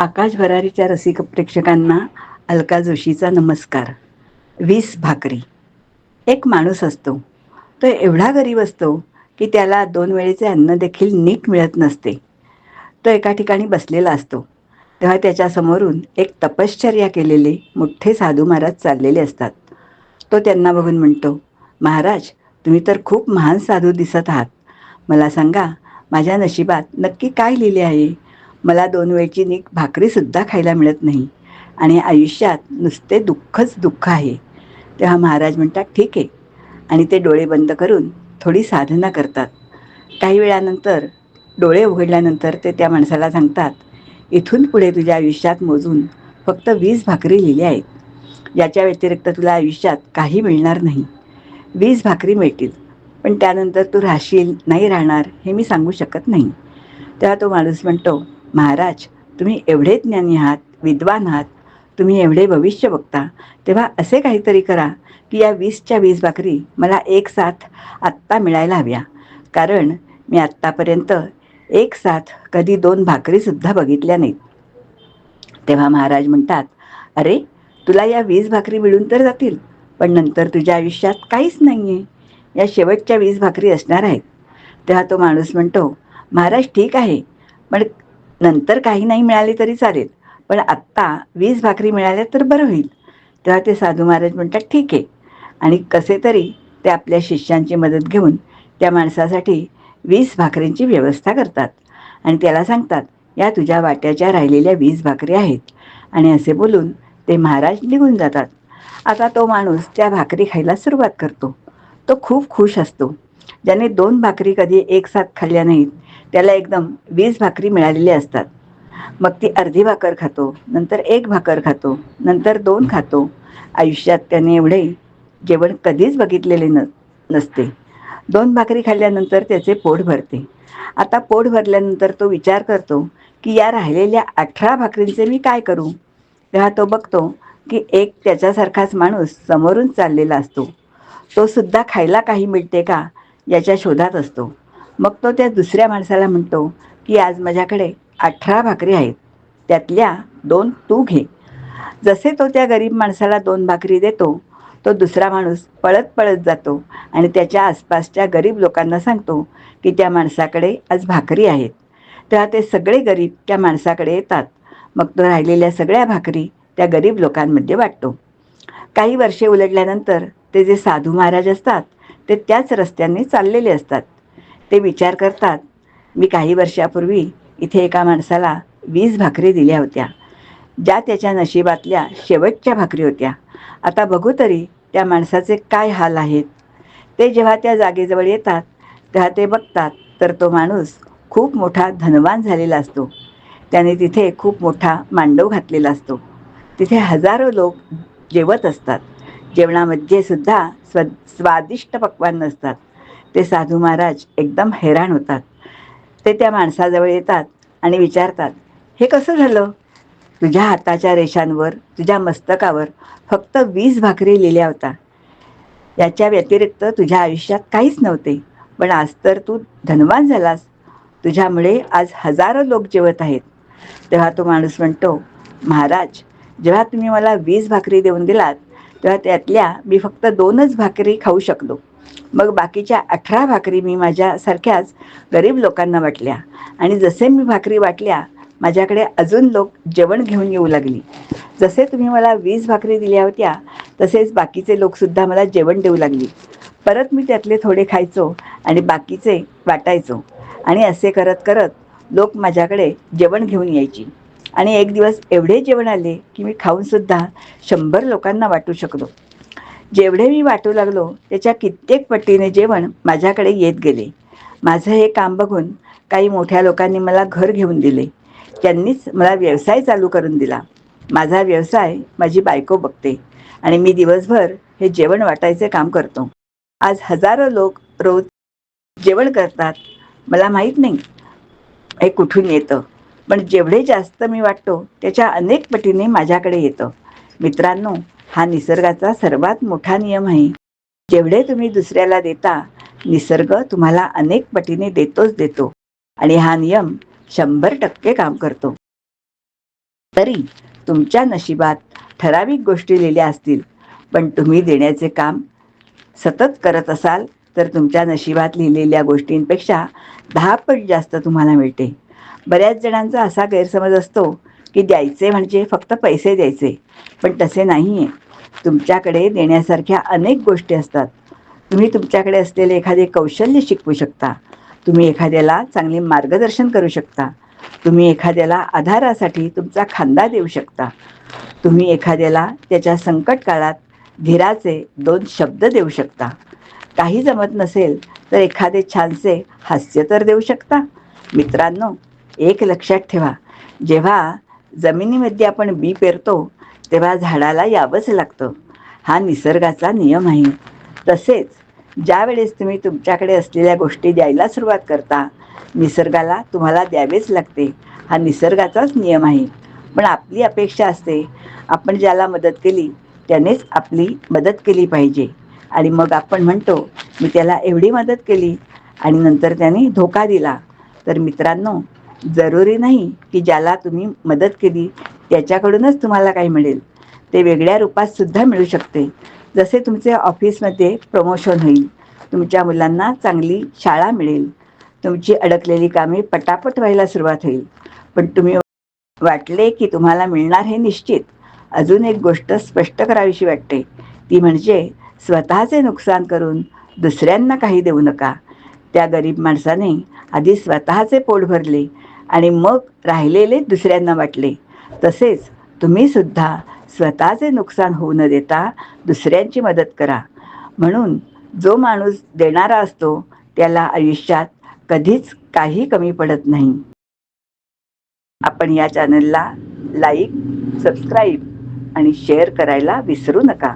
आकाश भरारीच्या रसिक प्रेक्षकांना अलका जोशीचा नमस्कार. वीस भाकरी. एक माणूस असतो. तो एवढा गरीब असतो की त्याला दोन वेळेचे अन्न देखील नीट मिळत नसते. तो एका ठिकाणी बसलेला असतो. तेव्हा त्याच्यासमोरून एक तपश्चर्या केलेले मोठे साधू महाराज चाललेले असतात. तो त्यांना बघून म्हणतो महाराज तुम्ही तर खूप महान साधू दिसत आहात. मला सांगा माझ्या नशिबात नक्की काय लिहिले आहे? मला दोन वेळची नीक भाकरीसुद्धा खायला मिळत नाही. आणि आयुष्यात नुसते दुःखच दुःख आहे. तेव्हा महाराज म्हणतात ठीक आहे. आणि ते डोळे बंद करून थोडी साधना करतात. काही वेळानंतर डोळे उघडल्यानंतर ते त्या माणसाला सांगतात इथून पुढे तुझ्या आयुष्यात मोजून फक्त वीस भाकरी लिहिल्या आहेत. याच्या व्यतिरिक्त तुला आयुष्यात काही मिळणार नाही. वीस भाकरी मिळतील. पण त्यानंतर तू राहशील नाही राहणार हे मी सांगू शकत नाही. तेव्हा तो माणूस म्हणतो महाराज तुम्ही एवढे ज्ञानी आहात विद्वान आहात तुम्ही एवढे भविष्य बघता तेव्हा असे काहीतरी करा की या वीसच्या वीस भाकरी मला एक साथ आत्ता मिळायला हव्या. कारण मी आत्तापर्यंत एक साथ कधी दोन भाकरीसुद्धा बघितल्या नाहीत. तेव्हा महाराज म्हणतात अरे तुला या वीस भाकरी मिळून तर जातील पण नंतर तुझ्या आयुष्यात काहीच नाही आहे या शेवटच्या वीस भाकरी असणार आहेत. तेव्हा तो माणूस म्हणतो महाराज ठीक आहे पण नंतर काही नाही मिळाले तरी चालेल. पण आत्ता वीस भाकरी मिळाल्या तर बरं होईल. तेव्हा ते साधू महाराज म्हणतात ठीक आहे. आणि कसे तरी ते आपल्या शिष्यांची मदत घेऊन त्या माणसासाठी वीस भाकरींची व्यवस्था करतात. आणि त्याला सांगतात या तुझ्या वाट्याच्या राहिलेल्या वीस भाकरी आहेत. आणि असे बोलून ते महाराज निघून जातात. आता तो माणूस त्या भाकरी खायला सुरुवात करतो. तो खूप खुश असतो. ज्याने दोन भाकरी कधी एक साथ खाल्ल्या नाहीत त्याला एकदम वीस भाकरी मिळालेली असतात. मग ती अर्धी भाकर खातो नंतर एक भाकर खातो नंतर दोन खातो. आयुष्यात त्याने एवढे जेवण कधीच बघितलेले न नसते. दोन भाकरी खाल्ल्यानंतर त्याचे पोट भरते. आता पोट भरल्यानंतर तो विचार करतो की या राहिलेल्या अठरा भाकरींचे मी काय करू? तेव्हा तो बघतो की एक त्याच्यासारखाच माणूस समोरून चाललेला असतो. तो सुद्धा खायला काही मिळते का याच्या शोधात असतो. मग तो त्या दुसऱ्या माणसाला म्हणतो की आज माझ्याकडे अठरा भाकरी आहेत. त्यातल्या दोन तू घे. जसे तो त्या गरीब माणसाला दोन भाकरी देतो तो दुसरा माणूस पळत पळत जातो आणि त्याच्या आसपासच्या गरीब लोकांना सांगतो की त्या माणसाकडे आज भाकरी आहेत. तेव्हा ते सगळे गरीब त्या माणसाकडे येतात. मग तो राहिलेल्या सगळ्या भाकरी त्या गरीब लोकांमध्ये वाटतो. काही वर्षे उलटल्यानंतर ते जे साधू महाराज असतात ते त्याच रस्त्याने चाललेले असतात. ते विचार करतात. मी काही वर्षापूर्वी इथे एका माणसाला वीस भाकरी दिल्या होत्या. ज्या त्याच्या नशिबातल्या शेवटच्या भाकरी होत्या. आता बघू तरी त्या माणसाचे काय हाल आहेत. ते जेव्हा त्या जागेजवळ येतात तेव्हा ते बघतात तर तो माणूस खूप मोठा धनवान झालेला असतो. त्याने तिथे खूप मोठा मांडव घातलेला असतो. तिथे हजारो लोक जेवत असतात. जेवणामध्ये सुद्धा स्व स्वादिष्ट पक्वान नसतात ते साधू महाराज एकदम हैराण होतात. ते त्या माणसाजवळ येतात आणि विचारतात हे कसं झालं? तुझ्या हाताच्या रेषांवर तुझ्या मस्तकावर फक्त वीस भाकरी लिहिल्या होता याच्या व्यतिरिक्त तुझ्या आयुष्यात काहीच नव्हते. पण आज तर तू धनवान झालास. तुझ्यामुळे आज हजारो लोक जेवत आहेत. तेव्हा तो माणूस म्हणतो महाराज जेव्हा तुम्ही मला वीस भाकरी देऊन दिलात तेव्हा त्यातल्या मी फक्त दोनच भाकरी खाऊ शकलो. मग बाकीच्या अठरा भाकरी मी माझ्यासारख्याच गरीब लोकांना वाटल्या. आणि जसे मी भाकरी वाटल्या माझ्याकडे अजून लोक जेवण घेऊन येऊ लागली. जसे तुम्ही मला वीस भाकरी दिल्या होत्या तसेच बाकीचे लोकसुद्धा मला जेवण देऊ लागली. परत मी त्यातले थोडे खायचो आणि बाकीचे वाटायचो. आणि असे करत करत लोक माझ्याकडे जेवण घेऊन यायची. आणि एक दिवस एवढे जेवण आले की मी खाऊनसुद्धा शंभर लोकांना वाटू शकलो. जेवढे मी वाटू लागलो त्याच्या कित्येक पट्टीने जेवण माझ्याकडे येत गेले. माझं हे काम बघून काही मोठ्या लोकांनी मला घर घेऊन दिले. त्यांनीच मला व्यवसाय चालू करून दिला. माझा व्यवसाय माझी बायको बघते आणि मी दिवसभर हे जेवण वाटायचे काम करतो. आज हजारो लोक रोज जेवण करतात. मला माहीत नाही हे कुठून येतं. पण जेवढे जास्त मी वाटतो त्याच्या अनेक पटीने माझ्याकडे येतं. मित्रांनो हा निसर्गाचा सर्वात मोठा नियम आहे. जेवढे तुम्ही दुसऱ्याला देता निसर्ग तुम्हाला अनेक पटीने देतोच देतो आणि हा नियम शंभर टक्के काम करतो. तरी तुमच्या नशिबात ठराविक गोष्टी लिहिल्या असतील पण तुम्ही देण्याचे काम सतत करत असाल तर तुमच्या नशिबात लिहिलेल्या गोष्टींपेक्षा दहा पट जास्त तुम्हाला मिळते. बऱ्याच जणांचा असा गैरसमज असतो की द्यायचे म्हणजे फक्त पैसे द्यायचे. पण तसे नाही आहे तुमच्याकडे देण्यासारख्या अनेक गोष्टी असतात. तुम्ही तुमच्याकडे असलेले एखादे कौशल्य शिकवू शकता. तुम्ही एखाद्याला चांगले मार्गदर्शन करू शकता. तुम्ही एखाद्याला आधारासाठी तुमचा खांदा देऊ शकता. तुम्ही एखाद्याला त्याच्या संकट काळात धीराचे दोन शब्द देऊ शकता. काही जमत नसेल तर एखादे छानसे हास्य तर देऊ शकता. मित्रांनो एक लक्षात ठेवा. जेव्हा जमिनीमध्ये आपण बी पेरतो तेव्हा झाडाला यावंच लागतं. हा निसर्गाचा नियम आहे. तसेच ज्या वेळेस तुम्ही तुमच्याकडे असलेल्या गोष्टी द्यायला सुरुवात करता निसर्गाला तुम्हाला द्यावेच लागते. हा निसर्गाचाच नियम आहे. पण आपली अपेक्षा असते. आपण ज्याला मदत केली त्यानेच आपली मदत केली पाहिजे. आणि मग आपण म्हणतो मी त्याला एवढी मदत केली आणि नंतर त्याने धोका दिला. तर मित्रांनो जरुरी नाही की ज्याला तुम्ही मदत केली त्याच्याकडूनच तुम्हाला काही मिळेल. ते वेगळ्या रूपात सुद्धा मिळू शकते. जसे तुमचे ऑफिसमध्ये प्रमोशन होईल तुमच्या मुलांना चांगली शाळा मिळेल तुमची अडकलेली कामे पटापट व्हायला सुरुवात होईल. पण तुम्ही वाटले की तुम्हाला मिळणार हे निश्चित. अजून एक गोष्ट स्पष्ट करावीशी वाटते. ती म्हणजे स्वतःचे नुकसान करून दुसऱ्यांना काही देऊ नका. त्या गरीब माणसाने आधी स्वतःचे पोट भरले आणि मग राहिलेले दुसऱ्यांना वाटले. तसेच तुम्ही सुद्धा स्वतःचे नुकसान होऊ न देता दुसऱ्यांची मदत करा. म्हणून जो माणूस देणारा असतो त्याला आयुष्यात कधीच काही कमी पडत नाही. आपण या चॅनलला लाईक सबस्क्राईब आणि शेअर करायला विसरू नका.